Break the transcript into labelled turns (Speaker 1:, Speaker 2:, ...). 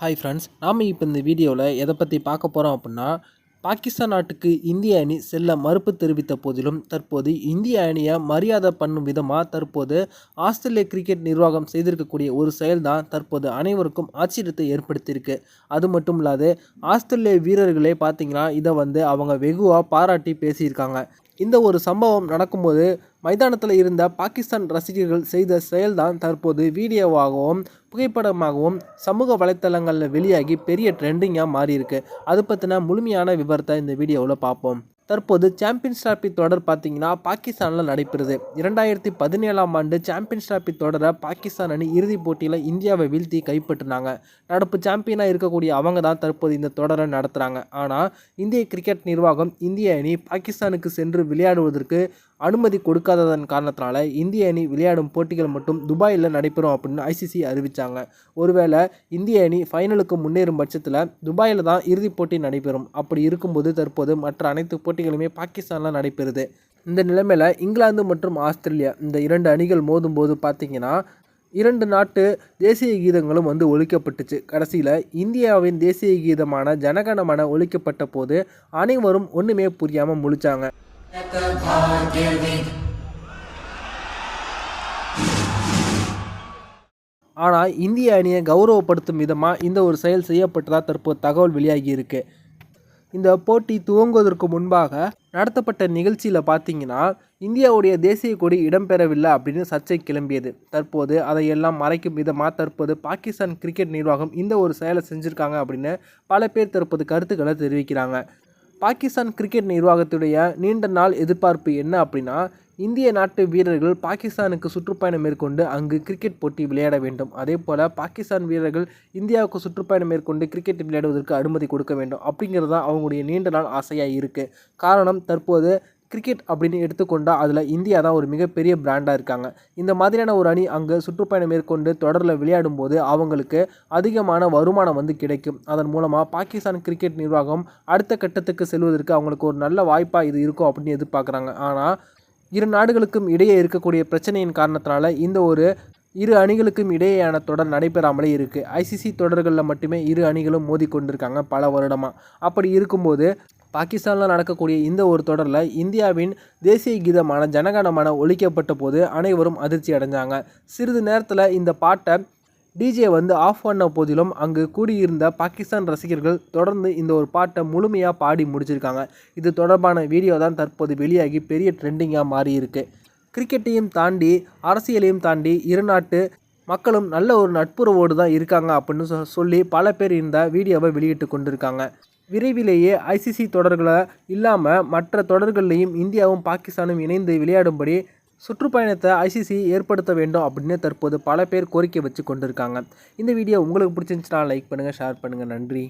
Speaker 1: Hi friends நாம் இப்போ இந்த வீடியோவில் எதை பற்றி பார்க்க போகிறோம் அப்படின்னா பாகிஸ்தான் நாட்டுக்கு இந்திய அணி செல்ல மறுப்பு தெரிவித்த போதிலும் தற்போது இந்திய அணியை மரியாதை பண்ணும் விதமாக தற்போது ஆஸ்திரேலிய கிரிக்கெட் நிர்வாகம் செய்திருக்கக்கூடிய ஒரு செயல்தான் தற்போது அனைவருக்கும் ஆச்சரியத்தை ஏற்படுத்தியிருக்கு. அது மட்டும் இல்லாது ஆஸ்திரேலிய வீரர்களே பார்த்தீங்கன்னா இதை வந்து அவங்க வெகுவாக பாராட்டி பேசியிருக்காங்க. இந்த ஒரு சம்பவம் நடக்கும்போது மைதானத்தில் இருந்த பாகிஸ்தான் ரசிகர்கள் செய்த செயல்தான் தற்போது வீடியோவாகவும் புகைப்படமாகவும் சமூக வலைத்தளங்களில் வெளியாகி பெரிய ட்ரெண்டிங்காக மாறியிருக்கு. அது பற்றின முழுமையான விவரத்தை இந்த வீடியோவில் பார்ப்போம். தற்போது சாம்பியன்ஸ் டிராபி தொடர் பார்த்தீங்கன்னா பாகிஸ்தானில் நடைபெறுது. இரண்டாயிரத்தி பதினேழாம் ஆண்டு சாம்பியன்ஸ் டிராபி தொடரை பாகிஸ்தான் அணி இறுதிப் போட்டியில் இந்தியாவை வீழ்த்தி கைப்பற்றினாங்க. நடப்பு சாம்பியனாக இருக்கக்கூடிய அவங்க தான் தற்போது இந்த தொடரை நடத்துகிறாங்க ஆனால் இந்திய கிரிக்கெட் நிர்வாகம் இந்திய அணி பாகிஸ்தானுக்கு சென்று விளையாடுவதற்கு அனுமதி கொடுக்காததன் காரணத்தினால இந்திய அணி விளையாடும் போட்டிகள் மட்டும் துபாயில் நடைபெறும் அப்படின்னு ஐசிசி அறிவித்தாங்க ஒருவேளை இந்திய அணி ஃபைனலுக்கு முன்னேறும் பட்சத்தில் துபாயில் தான் இறுதிப் போட்டி நடைபெறும். அப்படி இருக்கும்போது தற்போது மற்ற அனைத்து போட்டி போட்டிகளுமே பாகிஸ்தானில் நடைபெறுது. இந்த நிலைமையில் இங்கிலாந்து மற்றும் ஆஸ்திரேலியா இந்த இரண்டு அணிகள் மோதும்போது பார்த்தீங்கன்னா இரண்டு நாட்டு தேசிய கீதங்களும் வந்து ஒழிக்கப்பட்டுச்சு. கடைசியில் இந்தியாவின் தேசிய கீதமான ஜனகணமன ஒழிக்கப்பட்ட போது அனைவரும் ஒன்றுமே புரியாமல் முழிச்சாங்க. ஆனால் இந்திய அணியை கௌரவப்படுத்தும் விதமாக இந்த ஒரு செயல் செய்யப்பட்டதாக தற்போது தகவல் வெளியாகி இருக்கு. இந்த போட்டி துவங்குவதற்கு முன்பாக நடத்தப்பட்ட நிகழ்ச்சியில் பார்த்தீங்கன்னா இந்தியாவுடைய தேசிய கொடி இடம்பெறவில்லை அப்படின்னு சர்ச்சை கிளம்பியது. தற்போது அதையெல்லாம் மறைக்கும் விதமாக தற்போது பாகிஸ்தான் கிரிக்கெட் நிர்வாகம் இந்த ஒரு செயலை செஞ்சுருக்காங்க அப்படின்னு பல பேர் தற்போது கருத்துக்களை தெரிவிக்கிறாங்க. பாகிஸ்தான் கிரிக்கெட் நிர்வாகத்துடைய நீண்ட நாள் எதிர்பார்ப்பு என்ன அப்படின்னா இந்திய நாட்டு வீரர்கள் பாகிஸ்தானுக்கு சுற்றுப்பயணம் மேற்கொண்டு அங்கு கிரிக்கெட் போட்டி விளையாட வேண்டும். அதே போல் பாகிஸ்தான் வீரர்கள் இந்தியாவுக்கு சுற்றுப்பயணம் மேற்கொண்டு கிரிக்கெட் விளையாடுவதற்கு அனுமதி கொடுக்க வேண்டும். அப்படிங்கிறது தான் அவங்களுடைய நீண்ட நாள் ஆசையாக இருக்குது காரணம் தற்போது கிரிக்கெட் அப்படின்னு எடுத்துக்கொண்டால் அதில் இந்தியா தான் ஒரு மிகப்பெரிய பிராண்டாக இருக்காங்க. இந்த மாதிரியான ஒரு அணி அங்கே சுற்றுப்பயணம் மேற்கொண்டு தொடரில் விளையாடும் போது அவங்களுக்கு அதிகமான வருமானம் வந்து கிடைக்கும். அதன் மூலமாக பாகிஸ்தான் கிரிக்கெட் நிர்வாகம் அடுத்த கட்டத்துக்கு செல்வதற்கு அவங்களுக்கு ஒரு நல்ல வாய்ப்பாக இது இருக்கும் அப்படின்னு எதிர்பார்க்குறாங்க. ஆனால் இரு நாடுகளுக்கும் இடையே இருக்கக்கூடிய பிரச்சனையின் காரணத்தினால இந்த ஒரு இரு அணிகளுக்கும் இடையேயான தொடர் நடைபெறாமலே இருக்குது ஐசிசி தொடர்களில் மட்டுமே இரு அணிகளும் மோதி கொண்டிருக்காங்க பல வருடமாக அப்படி இருக்கும்போது பாகிஸ்தானில் நடக்கக்கூடிய இந்த ஒரு தொடரில் இந்தியாவின் தேசிய கீதமான ஜனகணமான ஒழிக்கப்பட்ட போது அனைவரும் அதிர்ச்சி அடைஞ்சாங்க. சிறிது நேரத்தில் இந்த பாட்டை டிஜே வந்து ஆஃப் பண்ண போதிலும் அங்கு கூடியிருந்த பாகிஸ்தான் ரசிகர்கள் தொடர்ந்து இந்த ஒரு பாட்டை முழுமையாக பாடி முடிச்சிருக்காங்க. இது தொடர்பான வீடியோ தான் தற்போது வெளியாகி பெரிய ட்ரெண்டிங்காக மாறியிருக்கு. கிரிக்கெட்டையும் தாண்டி அரசியலையும் தாண்டி இரு நாட்டு மக்களும் நல்ல ஒரு நட்புறவோடு தான் இருக்காங்க அப்படின்னு சொ- சொல்லி பல பேர் இந்த வீடியோவை வெளியிட்டு கொண்டிருக்காங்க. விரைவிலேயே ஐசிசி தொடர்களை இல்லாமல் மற்ற தொடர்கள்லையும் இந்தியாவும் பாகிஸ்தானும் இணைந்து விளையாடும்படி சுற்றுப்பயணத்தை ஐசிசி ஏற்படுத்த வேண்டும் அப்படின்னு தற்போது பல பேர் கோரிக்கை வச்சு கொண்டிருக்காங்க. இந்த வீடியோ உங்களுக்கு பிடிச்சிருந்துச்சுன்னா லைக் பண்ணுங்கள் ஷேர் பண்ணுங்கள் நன்றி.